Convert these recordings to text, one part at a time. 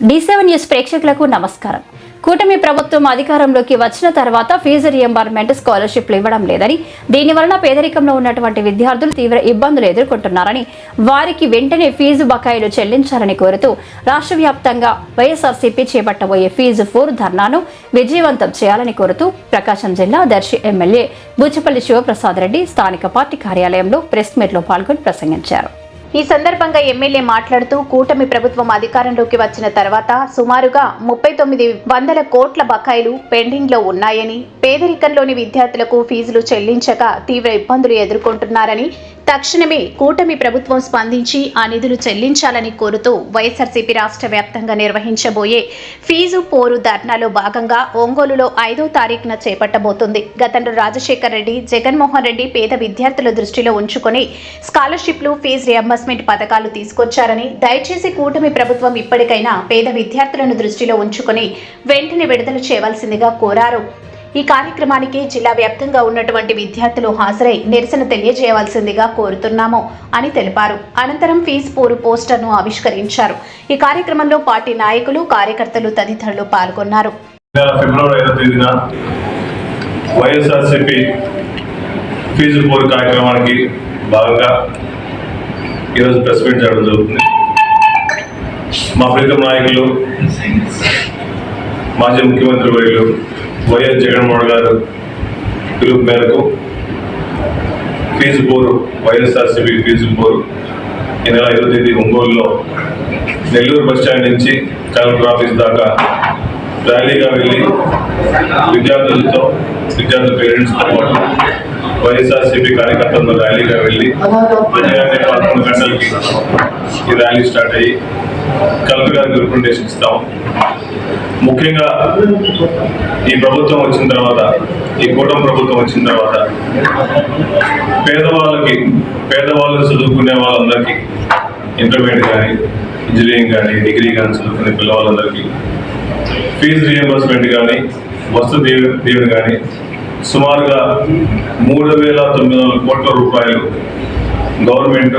D seven news ప్రేక్షకులకు నమస్కారం. కూటమి ప్రభుత్వం అధికారంలోకి వచ్చిన తర్వాత ఫీజు రియంబర్మెంట్ స్కాలర్షిప్లు ఇవ్వడం లేదని దీని వలన పేదరికంలో ఉన్నటువంటి విద్యార్థులు తీవ్ర ఇబ్బందులు ఎదుర్కొంటున్నారని వారికి వెంటనే ఫీజు బకాయిలు చెల్లించాలని కోరుతూ రాష్ట్ర వ్యాప్తంగా వైఎస్ఆర్సీపీ చేపట్టబోయే ఫీజు ఫోర్ ధర్నాను విజయవంతం చేయాలని కోరుతూ ప్రకాశం జిల్లా దర్శి ఎమ్మెల్యే బుచ్చపల్లి శివప్రసాద్ రెడ్డి స్థానిక పార్టీ కార్యాలయంలో ప్రెస్ మీట్లో పాల్గొని ప్రసంగించారు. ఈ సందర్భంగా ఎమ్మెల్యే మాట్లాడుతూ కూటమి ప్రభుత్వం అధికారంలోకి వచ్చిన తర్వాత సుమారుగా ముప్పై తొమ్మిది వందల కోట్ల బకాయిలు పెండింగ్లో ఉన్నాయని పేదరికంలోని విద్యార్థులకు ఫీజులు చెల్లించక తీవ్ర ఇబ్బందులు ఎదుర్కొంటున్నారని తక్షణమే కూటమి ప్రభుత్వం స్పందించి ఆ నిధులు చెల్లించాలని కోరుతూ వైఎస్ఆర్సీపీ రాష్ట్ర వ్యాప్తంగా నిర్వహించబోయే ఫీజు పోరు ధర్నాలో భాగంగా ఒంగోలులో ఐదో తారీఖున చేపట్టబోతుంది. గతంలో రాజశేఖర్ రెడ్డి జగన్మోహన్ రెడ్డి పేద విద్యార్థుల దృష్టిలో ఉంచుకొని స్కాలర్షిప్లు ఫీజు రియంబర్స్మెంట్ పథకాలు తీసుకొచ్చారని దయచేసి కూటమి ప్రభుత్వం ఇప్పటికైనా పేద విద్యార్థులను దృష్టిలో ఉంచుకొని వెంటనే విడుదల చేయవలసిందిగా కోరారు. ఈ కార్యక్రమానికి జిల్లా వ్యాప్తంగా ఉన్నటువంటి విద్యార్థులు హాజరై నిరసన తెలియజేయవలసిందిగా కోరుతున్నాము అని తెలిపారు. అనంతరం ఫీజు పోరు పోస్టర్ను ఆవిష్కరించారు. ఈ కార్యక్రమంలో పార్టీ నాయకులు కార్యకర్తలు తదితరులు పాల్గొన్నారు. ఫీజు పోరు కార్యక్రమానికి భాగంగా ఈరోజు ప్రెస్ మీట్ జరగడం జరుగుతుంది. మా ప్రీతం నాయకులు మాజీ ముఖ్యమంత్రి వర్యులు వైఎస్ జగన్మోహన్ గారు పిలుపు మేరకు ఫీజు బోరు వైఎస్ఆర్సిపి ఫీజు బోరు ఈ నెల ఇరవై తేదీ ఒంగోలులో నెల్లూరు బస్ స్టాండ్ నుంచి కలెక్టర్ ఆఫీస్ దాకా ర్యాలీగా వెళ్ళి విద్యార్థులతో విద్యార్థుల పేరెంట్స్తో పాటు వైఎస్ఆర్సీపీ కార్యకర్తలతో ర్యాలీగా వెళ్ళి ఉదయాన్నే పదకొండు గంటలకి ఈ ర్యాలీ స్టార్ట్ అయ్యి కలెక్టర్ గారికి రికమెండేషన్ ఇస్తాం. ముఖ్యంగా ఈ ప్రభుత్వం వచ్చిన తర్వాత ఈ కూటమి ప్రభుత్వం వచ్చిన తర్వాత పేదవాళ్ళకి పేదవాళ్ళు చదువుకునే వాళ్ళందరికీ ఇంటర్మీడియట్ కానీ ఇంజనీరింగ్ కానీ డిగ్రీ కానీ చదువుకునే పిల్లవాళ్ళందరికీ ఫీజు రియంబర్స్మెంట్ కానీ వస్తు దీవె దీవెన కానీ సుమారుగా మూడు వేల తొమ్మిది వందల కోట్ల రూపాయలు గవర్నమెంట్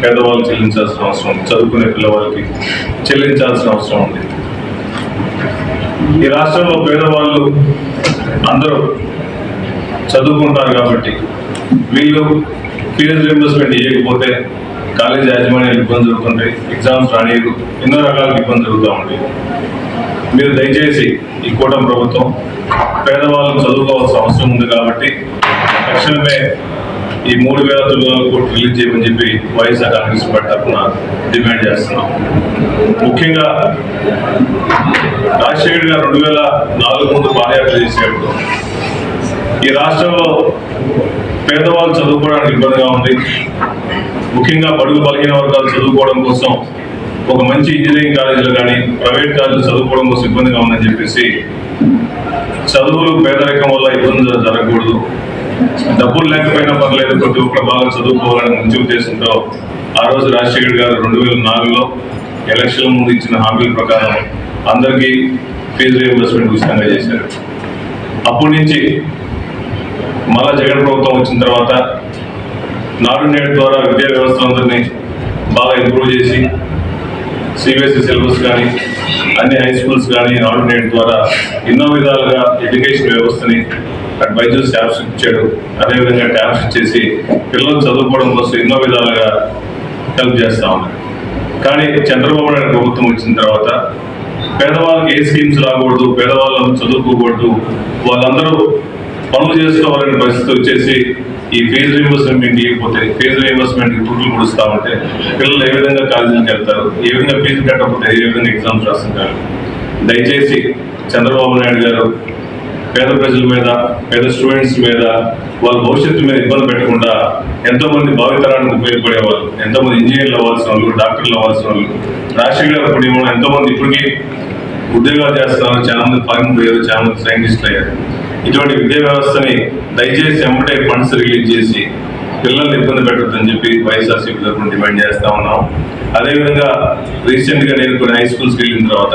పేదవాళ్ళు చెల్లించాల్సిన అవసరం ఉంది. చదువుకునే పిల్లవాళ్ళకి చెల్లించాల్సిన అవసరం ఉంది. ఈ రాష్ట్రంలో పేదవాళ్ళు అందరూ చదువుకుంటారు కాబట్టి వీళ్ళు ఫీజు రియంబర్స్మెంట్ చేయకపోతే కాలేజ్ యాజమాన్యాలు ఇబ్బంది జరుగుతుంటాయి ఎగ్జామ్స్ రానియరు ఎన్నో రకాల ఇబ్బంది జరుగుతూ ఉంటాయి. మీరు దయచేసి ఈ కూటమి ప్రభుత్వం పేదవాళ్ళకు చదువుకోవాల్సిన అవసరం ఉంది కాబట్టి తక్షణమే ఈ మూడు వేల తొమ్మిది వందల కోట్లు రిలీజ్ చేయమని చెప్పి వైఎస్ఆర్ కాంగ్రెస్ పార్టీ తరఫున డిమాండ్ చేస్తున్నాం. ముఖ్యంగా రాజశేఖర్ గారు రెండు వేల నాలుగు ముందు పాదయాత్ర చేసేటప్పుడు ఈ రాష్ట్రంలో పేదవాళ్ళు చదువుకోవడానికి ఇబ్బందిగా ఉంది. ముఖ్యంగా బడుగు బలహీన వర్గాలు చదువుకోవడం కోసం ఒక మంచి ఇంజనీరింగ్ కాలేజీలో కానీ ప్రైవేట్ కాలేజీలు చదువుకోవడం కోసం ఇబ్బందిగా ఉందని చెప్పేసి చదువులు పేదరికం వల్ల ఇబ్బంది జరగకూడదు. డబ్బులు లేకపోయినా పర్లేదు ప్రతి ఒక్కరు బాగా చదువుకోవాలని మంచి ఉద్దేశంతో ఆ రోజు రాజశేఖర్ గారు రెండు వేల నాలుగులో ఎలక్షన్ల ముందు ఇచ్చిన హామీల ప్రకారం అందరికీ ఫీజు రియంబర్స్మెంట్ ఉచితంగా చేశారు. అప్పటి నుంచి మళ్ళా జగన్ ప్రభుత్వం వచ్చిన తర్వాత నాడు నేడు ద్వారా విద్యా వ్యవస్థలందరినీ బాగా ఇంప్రూవ్ చేసి సిబిఎస్ఈ సిలబస్ కానీ అన్ని హై స్కూల్స్ కానీ నామినేట్ ద్వారా ఎన్నో విధాలుగా ఎడ్యుకేషన్ వ్యవస్థని అటు బైజూస్ ట్యాబ్స్ ఇచ్చాడు. అదేవిధంగా ట్యాబ్స్ ఇచ్చేసి పిల్లలు చదువుకోవడం కోసం ఎన్నో విధాలుగా హెల్ప్ చేస్తా ఉన్నారు. కానీ చంద్రబాబు నాయుడు ప్రభుత్వం వచ్చిన తర్వాత పేదవాళ్ళకి ఏ స్కీమ్స్ రాకూడదు పేదవాళ్ళను చదువుకోకూడదు వాళ్ళందరూ పనులు చేసుకోవాలనే పరిస్థితి వచ్చేసి ఈ ఫీజు రీంబర్స్మెంట్ ఇవ్వకపోతే ఫీజు రీఎంబర్స్మెంట్ పుట్లు పుడుస్తా ఉంటే పిల్లలు ఏ విధంగా కాలేజీకి వెళ్తారు ఏ విధంగా ఫీజు కట్టకపోతే ఏ విధంగా ఎగ్జామ్స్ రాస్తుంటారు? దయచేసి చంద్రబాబు నాయుడు గారు పేద ప్రజల మీద పేద స్టూడెంట్స్ మీద వాళ్ళ భవిష్యత్తు మీద ఇబ్బంది పెట్టకుండా ఎంతోమంది భావితరానికి ఉపయోగపడేవారు ఎంతోమంది ఎంతో మంది ఇంజనీర్లు అవ్వాల్సిన వాళ్ళు డాక్టర్లు అవ్వాల్సిన వాళ్ళు. రాజశేఖర్ గారు ఇప్పుడు ఏమో ఎంతోమంది ఇప్పటికీ ఉద్యోగాలు చేస్తున్నారు చాలా మంది ఫారిన్ పోయారు చాలా మంది సైంటిస్టులు అయ్యారు. ఇటువంటి విద్యా వ్యవస్థని దయచేసి ఎంబటే ఫండ్స్ రిలీజ్ చేసి పిల్లల్ని ఇబ్బంది పెట్టద్దని చెప్పి వైఎస్ఆర్సీపీ తరఫున డిమాండ్ చేస్తా ఉన్నాం. అదేవిధంగా రీసెంట్గా నేను కొన్ని హై స్కూల్స్కి వెళ్ళిన తర్వాత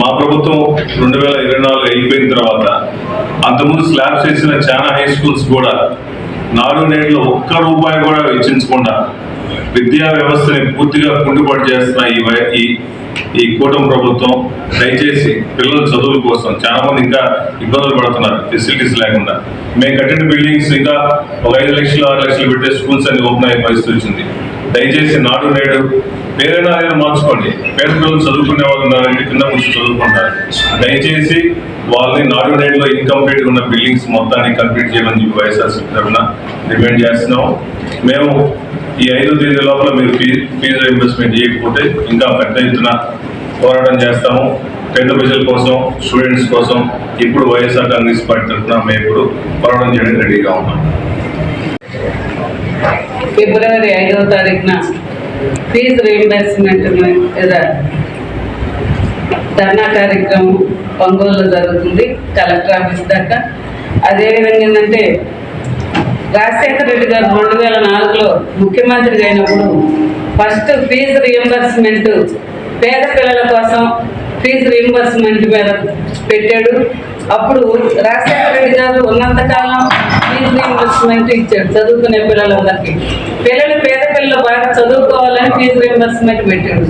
మా ప్రభుత్వం రెండు వేల ఇరవై నాలుగు అయిపోయిన తర్వాత అంతకుముందు స్లాబ్స్ వేసిన చాలా హై స్కూల్స్ కూడా నాలుగు నేటిలో ఒక్క రూపాయి కూడా వెచ్చించకుండా విద్యా వ్యవస్థని పూర్తిగా కుంటుపడి చేస్తున్న ఈ ఈ ఈ కూటమి ప్రభుత్వం దయచేసి పిల్లల చదువుల కోసం చాలా మంది ఇంకా ఇబ్బందులు పడుతున్నారు ఫెసిలిటీస్ లేకుండా. మేము కట్టిన బిల్డింగ్స్ ఇంకా ఒక ఐదు లక్షలు ఆరు లక్షలు పెట్టే స్కూల్స్ అన్ని ఓపెన్ అయ్యే పరిస్థితి వచ్చింది. దయచేసి నాడు నేడు పేరైనా ఏదైనా మార్చుకోండి. పేద పిల్లలు చదువుకునే వాళ్ళు ఉన్నారంటే కింద కొంచెం చదువుకుంటారు. దయచేసి వాళ్ళని నాడు నేడులో ఇన్కంప్లీట్ ఉన్న బిల్డింగ్స్ మొత్తాన్ని కంప్లీట్ చేయమని చెప్పి వైఎస్ఆర్సీపీ తరఫున డిమాండ్ చేస్తున్నాం మేము ఈ ఐదు తేదీ లోపల మీరు ఫీజు రీఇంబర్స్మెంట్ చేయకపోతే ఇంకా పెద్ద ఎత్తున పోరాటం చేస్తాము. పెద్ద ప్రజల కోసం స్టూడెంట్స్ కోసం ఇప్పుడు వైఎస్ఆర్ కాంగ్రెస్ పార్టీ తరఫున మేము ఇప్పుడు పోరాటం చేయడానికి రెడీగా ఉన్నాం. ఫిబ్రవరి ఐదవ తారీఖున ఫీజు రీయింబర్స్మెంట్ లేదా ధర్నా కార్యక్రమం ఒంగోలులో జరుగుతుంది. కలెక్టర్ ఆఫీస్ దాకా. అదేవిధంగా ఏంటంటే రాజశేఖర రెడ్డి గారు రెండు వేల నాలుగులో ముఖ్యమంత్రిగా అయినప్పుడు ఫస్ట్ ఫీజు రియంబర్స్మెంట్ పేద పిల్లల కోసం ఫీజు రియంబర్స్మెంట్ మీద పెట్టాడు. అప్పుడు రాజశేఖర రెడ్డి గారు ఉన్నంతకాలం ఫీజు రియంబర్స్మెంట్ ఇచ్చాడు చదువుకునే పిల్లలందరికీ. పిల్లలు పేద పిల్లలు బాగా చదువుకోవాలని ఫీజు రియంబర్స్మెంట్ పెట్టాడు.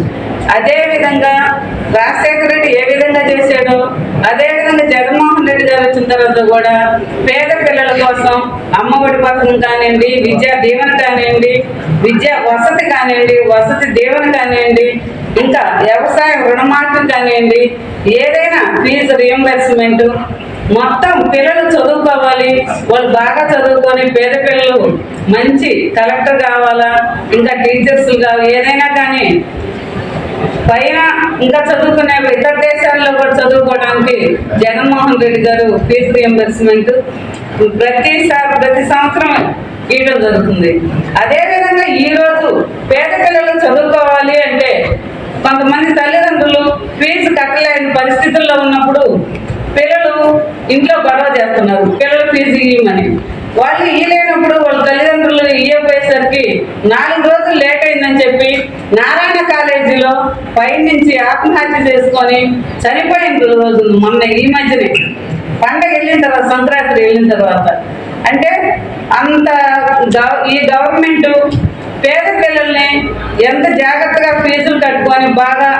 అదేవిధంగా రాజశేఖర రెడ్డి ఏ విధంగా చేశాడో అదేవిధంగా జగన్మోహన్ తర్వాత కూడా పేద పిల్లల కోసం అమ్మఒడి పథకం కానివ్వండి విద్యా దీవెన కానివ్వండి విద్యా వసతి కానివ్వండి వసతి దీవెన కానివ్వండి ఇంకా వ్యవసాయ రుణమాఫీ కానివ్వండి ఏదైనా ఫీజు రియంబర్స్మెంట్ మొత్తం పిల్లలు చదువుకోవాలి వాళ్ళు బాగా చదువుకొని పేద పిల్లలు మంచి కలెక్టర్ కావాలా ఇంకా టీచర్స్ కావాలి ఏదైనా కానీ పైన ఇంకా చదువుకునే ఇతర దేశాల్లో కూడా చదువుకోవడానికి జగన్మోహన్ రెడ్డి గారు ఫీజు రియంబర్స్మెంట్ ప్రతిసారి ప్రతి సంవత్సరం ఇవ్వడం జరుగుతుంది. అదేవిధంగా ఈరోజు పేద పిల్లలు చదువుకోవాలి అంటే కొంతమంది తల్లిదండ్రులు ఫీజు కట్టలేని పరిస్థితుల్లో ఉన్నప్పుడు పిల్లలు ఇంట్లో గొడవ చేస్తున్నారు. పిల్లలు ఫీజు ఇవ్వమని. వాళ్ళు ఇయ్యలేనప్పుడు వాళ్ళ తల్లిదండ్రులు ఇయ్యపోయేసరికి నాలుగు రోజులు లేట్ అయిందని చెప్పి నారాయణ కాలేజీలో పై నుంచి ఆత్మహత్య చేసుకొని చనిపోయిన రోజు మొన్న ఈ మధ్యనే. పండగ వెళ్ళిన తర్వాత సంక్రాంతి వెళ్ళిన తర్వాత. అంటే అంత ఈ గవర్నమెంట్ పేద పిల్లల్ని ఎంత జాగ్రత్తగా ఫీజులు కట్టుకొని బాగా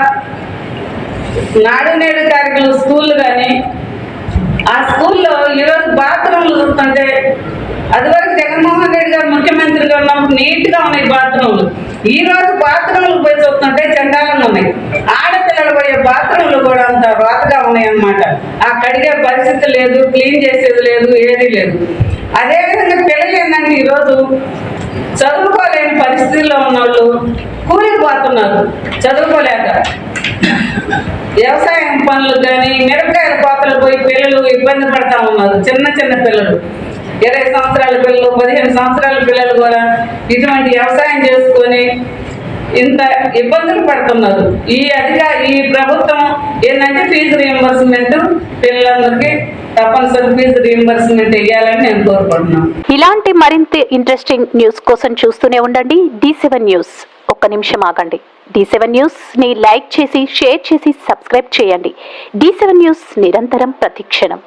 నాడు నేడు కార్యక్రమం స్కూళ్ళు కానీ ఆ స్కూల్లో ఈరోజు బాత్రూమ్లు చూస్తుంటే అదివరకు జగన్మోహన్ రెడ్డి గారు ముఖ్యమంత్రిగా ఉన్నప్పుడు నీట్గా ఉన్నాయి బాత్రూమ్లు. ఈ రోజు బాత్రూములు పోయి చూస్తుంటే చండాలంగా ఉన్నాయి. ఆడపిల్లలు పోయే బాత్రూమ్లు కూడా అంత రోతగా ఉన్నాయన్నమాట. ఆ కడిగే పరిస్థితి లేదు క్లీన్ చేసేది లేదు ఏది లేదు. అదేవిధంగా పిల్లలు ఏంటంటే ఈరోజు చదువుకోలేని పరిస్థితుల్లో ఉన్న వాళ్ళు కూలికి పోతున్నారు. చదువుకోలేక. వ్యవసాయం పనులు కానీ మిరపకాయల కోతలు పోయి పిల్లలు ఇబ్బంది పడతా ఉన్నారు. చిన్న చిన్న పిల్లలు. ఇరవై సంవత్సరాల పిల్లలు పదిహేను సంవత్సరాల పిల్లలు కూడా ఇటువంటి వ్యవసాయం చేసుకొని ఇంత ఇబ్బందులు పడుతున్నారు. ఈ అధిక ఈ ప్రభుత్వం ఏంటంటే ఫీజు రియంబర్స్మెంట్ పిల్లలందరికీ తప్పనిసరి ఫీజు రియంబర్స్మెంట్ వేయాలని నేను కోరుకుంటున్నాను. ఇలాంటి మరింత ఇంట్రెస్టింగ్ న్యూస్ కోసం చూస్తూనే ఉండండి. డి సెవెన్ న్యూస్ ఒక్క నిమిషం ఆగండి. డి సెవెన్ న్యూస్ని లైక్ చేసి షేర్ చేసి సబ్స్క్రైబ్ చేయండి. డి సెవెన్ న్యూస్ నిరంతరం ప్రతిక్షణం.